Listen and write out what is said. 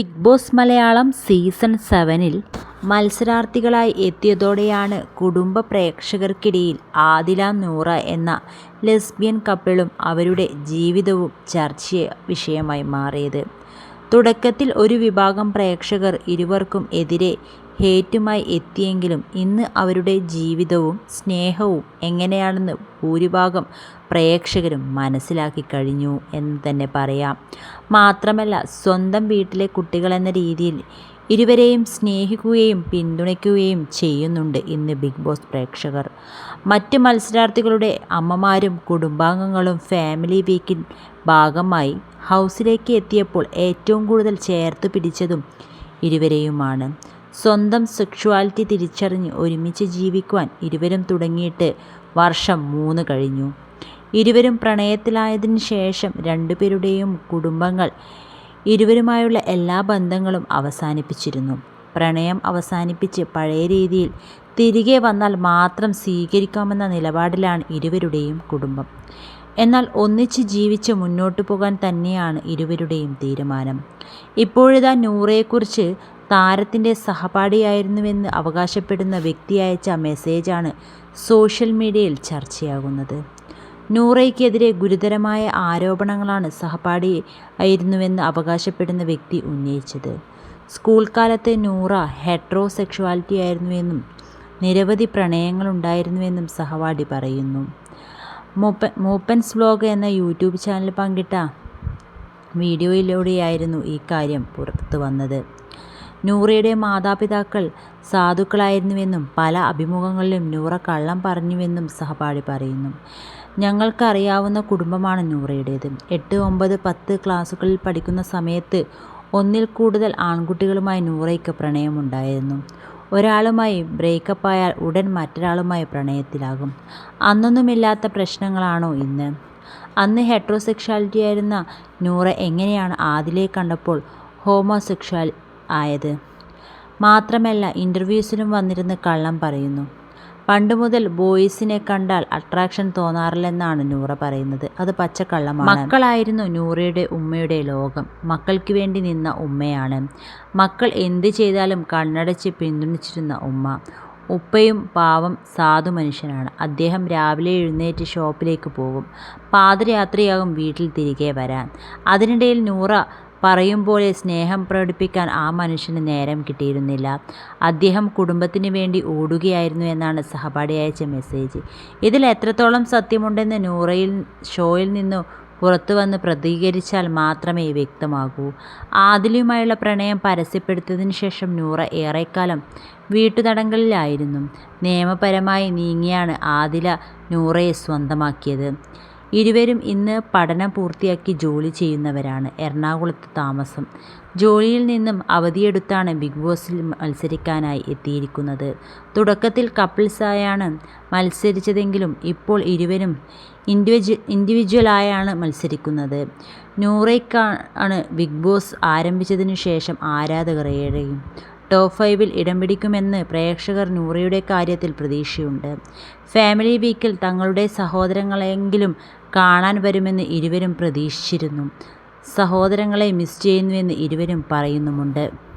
Big boss Malayalam season സെവനിൽ മത്സരാർത്ഥികളായി എത്തിയതോടെയാണ് കുടുംബ പ്രേക്ഷകർക്കിടയിൽ ആദില നൂറ എന്ന ലെസ്ബിയൻ കപ്പിളും അവരുടെ ജീവിതവും ചർച്ച വിഷയമായി മാറിയത്. തുടക്കത്തിൽ ഒരു വിഭാഗം പ്രേക്ഷകർ ഇരുവർക്കും എതിരെ ഹേറ്റുമായി എത്തിയെങ്കിലും ഇന്ന് അവരുടെ ജീവിതവും സ്നേഹവും എങ്ങനെയാണെന്ന് ഭൂരിഭാഗം പ്രേക്ഷകരും മനസ്സിലാക്കി കഴിഞ്ഞു എന്ന് തന്നെ പറയാം. മാത്രമല്ല സ്വന്തം വീട്ടിലെ കുട്ടികളെന്ന രീതിയിൽ ഇരുവരെയും സ്നേഹിക്കുകയും പിന്തുണയ്ക്കുകയും ചെയ്യുന്നുണ്ട് ഇന്ന് ബിഗ് ബോസ് പ്രേക്ഷകർ. മറ്റ് മത്സരാർത്ഥികളുടെ അമ്മമാരും കുടുംബാംഗങ്ങളും ഫാമിലി വീക്കിൽ ഭാഗമായി ഹൗസിലേക്ക് എത്തിയപ്പോൾ ഏറ്റവും കൂടുതൽ ചേർത്ത് പിടിച്ചതും ഇരുവരെയുമാണ്. സ്വന്തം സെക്ഷുവാലിറ്റി തിരിച്ചറിഞ്ഞ് ഒരുമിച്ച് ജീവിക്കുവാൻ ഇരുവരും തുടങ്ങിയിട്ട് വർഷം മൂന്ന് കഴിഞ്ഞു. ഇരുവരും പ്രണയത്തിലായതിന് ശേഷം രണ്ടുപേരുടെയും കുടുംബങ്ങൾ ഇരുവരുമായുള്ള എല്ലാ ബന്ധങ്ങളും അവസാനിപ്പിച്ചിരുന്നു. പ്രണയം അവസാനിപ്പിച്ച് പഴയ രീതിയിൽ തിരികെ വന്നാൽ മാത്രം സ്വീകരിക്കാമെന്ന നിലപാടിലാണ് ഇരുവരുടെയും കുടുംബം. എന്നാൽ ഒന്നിച്ച് ജീവിച്ച് മുന്നോട്ട് പോകാൻ തന്നെയാണ് ഇരുവരുടെയും തീരുമാനം. ഇപ്പോഴിതാ നൂറയെക്കുറിച്ച് താരത്തിന്റെ സഹപാഠിയായിരുന്നുവെന്ന് അവകാശപ്പെടുന്ന വ്യക്തി അയച്ച മെസ്സേജാണ് സോഷ്യൽ മീഡിയയിൽ ചർച്ചയാകുന്നത്. നൂറയ്ക്കെതിരെ ഗുരുതരമായ ആരോപണങ്ങളാണ് സഹപാഠിയായിരുന്നുവെന്ന് അവകാശപ്പെടുന്ന വ്യക്തി ഉന്നയിച്ചത്. സ്കൂൾ കാലത്തെ നൂറ ഹെട്രോ സെക്ഷുവാലിറ്റി ആയിരുന്നുവെന്നും നിരവധി പ്രണയങ്ങളുണ്ടായിരുന്നുവെന്നും സഹപാഠി പറയുന്നു. മൂപ്പൻസ് വ്ലോഗ് എന്ന യൂട്യൂബ് ചാനൽ പങ്കിട്ട വീഡിയോയിലൂടെയായിരുന്നു പുറത്തു വന്നത് നൂറയുടെ മാതാപിതാക്കൾ സാധുക്കളായിരുന്നുവെന്നും പല അഭിമുഖങ്ങളിലും നൂറ കള്ളം പറഞ്ഞുവെന്നും സഹപാഠി പറയുന്നു. ഞങ്ങൾക്ക് അറിയാവുന്ന കുടുംബമാണ് നൂറയുടേത്. എട്ട്, ഒമ്പത്, പത്ത് ക്ലാസുകളിൽ പഠിക്കുന്ന സമയത്ത് ഒന്നിൽ കൂടുതൽ ആൺകുട്ടികളുമായി നൂറയ്ക്ക് പ്രണയമുണ്ടായിരുന്നു. ഒരാളുമായി ബ്രേക്കപ്പായാൽ ഉടൻ മറ്റൊരാളുമായി പ്രണയത്തിലാകും. അന്നൊന്നുമില്ലാത്ത പ്രശ്നങ്ങളാണോ ഇന്ന്? അന്ന് ഹെട്രോസെക്ഷാലിറ്റി ആയിരുന്ന നൂറ എങ്ങനെയാണ് ആദിലേ കണ്ടപ്പോൾ ഹോമോസെക്ഷ്വൽ ആയത്? മാത്രമല്ല ഇന്റർവ്യൂസിലും വന്നിരുന്ന് കള്ളം പറയുന്നു. പണ്ട് മുതൽ ബോയ്സിനെ കണ്ടാൽ അട്രാക്ഷൻ തോന്നാറില്ലെന്നാണ് നൂറ പറയുന്നത്. അത് പച്ചക്കള്ളമാണ്. മക്കളായിരുന്നു നൂറയുടെ ഉമ്മയുടെ ലോകം. മക്കൾക്ക് വേണ്ടി നിന്ന ഉമ്മയാണ്. മക്കൾ എന്ത് ചെയ്താലും കണ്ണടച്ച് പിന്തുണച്ചിരുന്ന ഉമ്മ. ഉപ്പയും പാവം സാധു മനുഷ്യനാണ്. അദ്ദേഹം രാവിലെ എഴുന്നേറ്റ് ഷോപ്പിലേക്ക് പോകും. പാതിരാത്രിയാകും വീട്ടിൽ തിരികെ വരാൻ. അതിനിടയിൽ നൂറ പറയും പോലെ സ്നേഹം പ്രകടിപ്പിക്കാൻ ആ മനുഷ്യന് നേരം കിട്ടിയിരുന്നില്ല. അദ്ദേഹം കുടുംബത്തിന് വേണ്ടി ഓടുകയായിരുന്നു എന്നാണ് സഹപാഠി അയച്ച മെസ്സേജ്. ഇതിൽ എത്രത്തോളം സത്യമുണ്ടെന്ന് നൂറയിൽ ഷോയിൽ നിന്ന് പുറത്തുവന്ന് പ്രതികരിച്ചാൽ മാത്രമേ വ്യക്തമാകൂ. ആദിലുമായുള്ള പ്രണയം പരസ്യപ്പെടുത്തിയതിന് ശേഷം നൂറ ഏറെക്കാലം വീട്ടുതടങ്കലിലായിരുന്നു. നിയമപരമായി നീങ്ങിയാണ് ആദില നൂറയെ സ്വന്തമാക്കിയത്. ഇരുവരും ഇന്ന് പഠനം പൂർത്തിയാക്കി ജോലി ചെയ്യുന്നവരാണ്. എറണാകുളത്ത് താമസം. ജോലിയിൽ നിന്നും അവധിയെടുത്താണ് ബിഗ് ബോസിൽ മത്സരിക്കാനായി എത്തിയിരിക്കുന്നത്. തുടക്കത്തിൽ കപ്പിൾസായാണ് മത്സരിച്ചതെങ്കിലും ഇപ്പോൾ ഇരുവരും ഇൻഡിവിജ്വലായാണ് മത്സരിക്കുന്നത്. നൂറയ്ക്കാണ് ബിഗ് ബോസ് ആരംഭിച്ചതിനു ശേഷം ആരാധകർ ഏറെയും. ടോപ് ഫൈവിൽ ഇടം പിടിക്കുമെന്ന് പ്രേക്ഷകർ നൂറയുടെ കാര്യത്തിൽ പ്രതീക്ഷയുണ്ട്. ഫാമിലി വീക്കിൽ തങ്ങളുടെ സഹോദരങ്ങളെങ്കിലും കാണാൻ വരുമെന്ന് ഇരുവരും പ്രതീക്ഷിച്ചിരുന്നു. സഹോദരങ്ങളെ മിസ് ചെയ്യുന്നുവെന്ന് ഇരുവരും പറയുന്നുമുണ്ട്.